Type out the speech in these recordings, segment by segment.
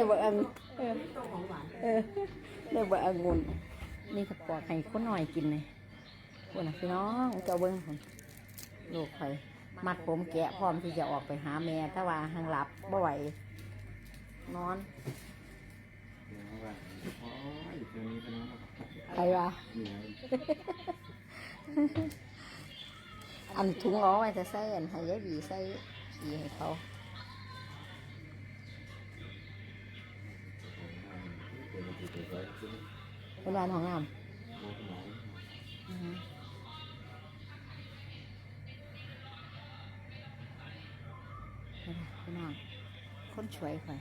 ได้บ่องเออเออได้บ่องุ่นนี่ก็ปอกให้คนหน่อยกินเลยคนน่ะพี่น้องเจ้าเบิ้งผมลูกข่มัดผมแกะพร้อมที่จะออกไปหาแม่ถ้าว่าหังหลับบ่ไหวนอนเดี๋ยวว่าอ๋ออยู่ตรงนี้เป็นน้องใครวะอันถุงเอาไว้จะใส่อันให้ยายบีใส่ขี้ให้เขา เป็นร้านของน้มองหมองำอือฮึพี่น้องคนช่วยข่อย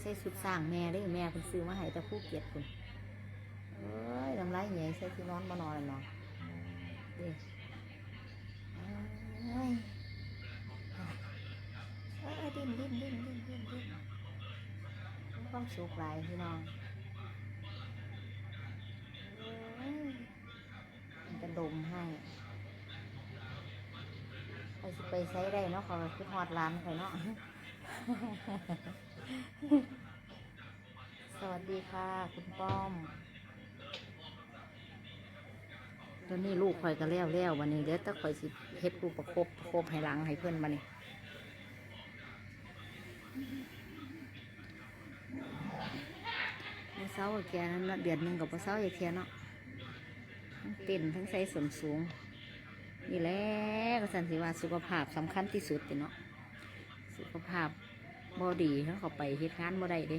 ใส่สุดสร้างแม่ได้แม่คุณซื้อมาให้แต่ผู้เกียรติคุณเอ้ยน้ำลายใหญ่ใส่ที่นอนมานอนแล้วเนาะดิเอ้ยเอ้ยดิ้นดิ้นดิ้นดิ้นดิ้นดิ้นมีความสุขหลายพี่น้อง ดมให้ไปสิไปใช้ได้เนาะขาคือฮอดร้านเขาเนาะ สวัสดีค่ะ คุณป้อม ตอนนี้ลูกข่อยก็แล้วแล้ววันนี้เดี๋ยวถ้าข่อยสิเฮ็ดลูกประคบประคบให้หลังให้เพื่อนวันนี้เมื่อเช้าแกนั้นเดือนหนึ่งกับเมื่อเช้าอย่าเทียเนาะ เต้นทั้งใส่ส่วนสูง นี่แหละก็สันสิว่าสุขภาพสำคัญที่สุดติเนาะสุขภาพบอดีถ้าเขาไปเฮ็ดงานบ่ได้เด้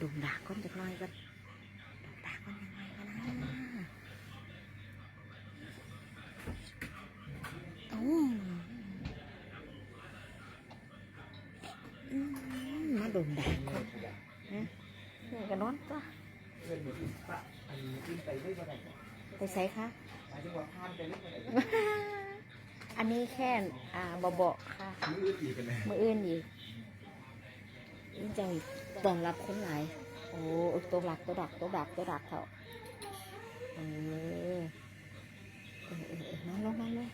ดุมดาก้นจักน้อยก็ดุมดาก้นยังไงก็นะโอ้ม มาดุมด่าก้นนะนี่ก็นอนจ้ะเงินหมดปะอันนี้ขึ้นไปใส่คะอันนี้แค่อ่าบอบอกค่ะ มืออื่นอีกนี่จังต้อนรับคนไหลายโอ้ตัวหลักตัวดักตัวดักตัวดักเขาเออมาลงมาลง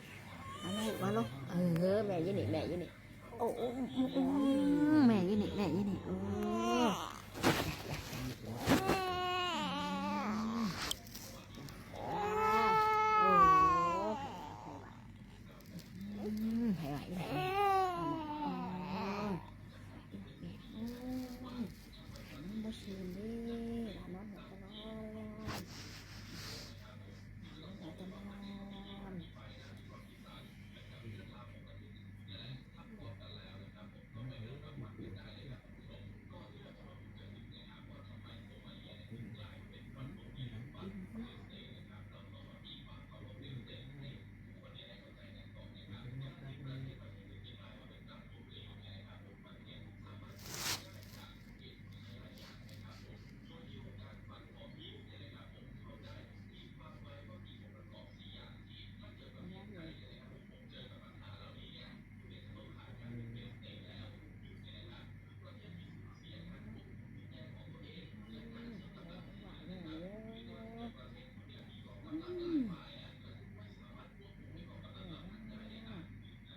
มาลงมาลงเออแม่ยี่นี่แม่ยี่นี่โอ้แม่ยี่นี่แม่ยี่นี่โอ้โอ้อืมให้ไหวไหวอืมบ่ชินเด้หลานนอนหัวตะนอนหัวตะนอน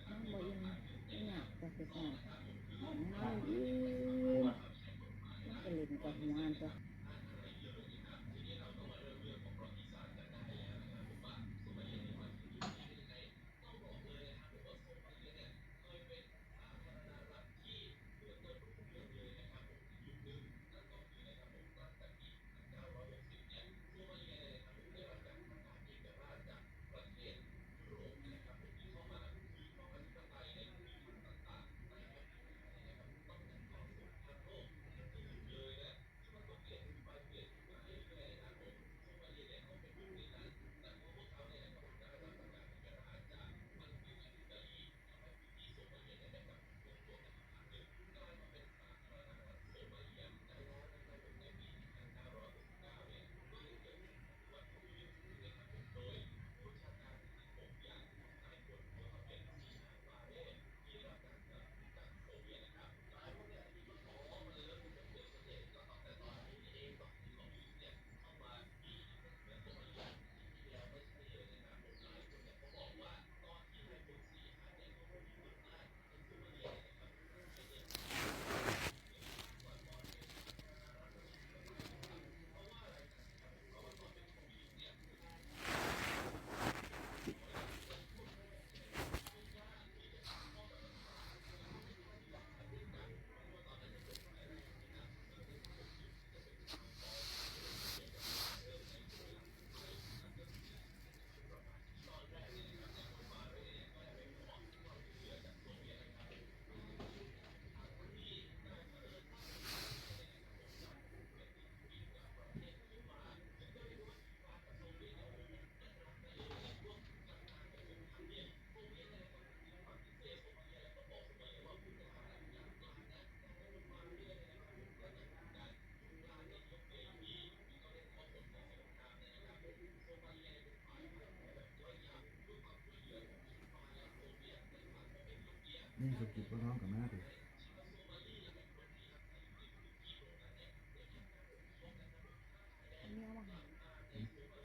น้องบ่อินไม่อยากจะไปก่อน น้องอินมันจะเล่นกับหัวอันตัว นี่สกิปว่าน้องกับแม่ดิ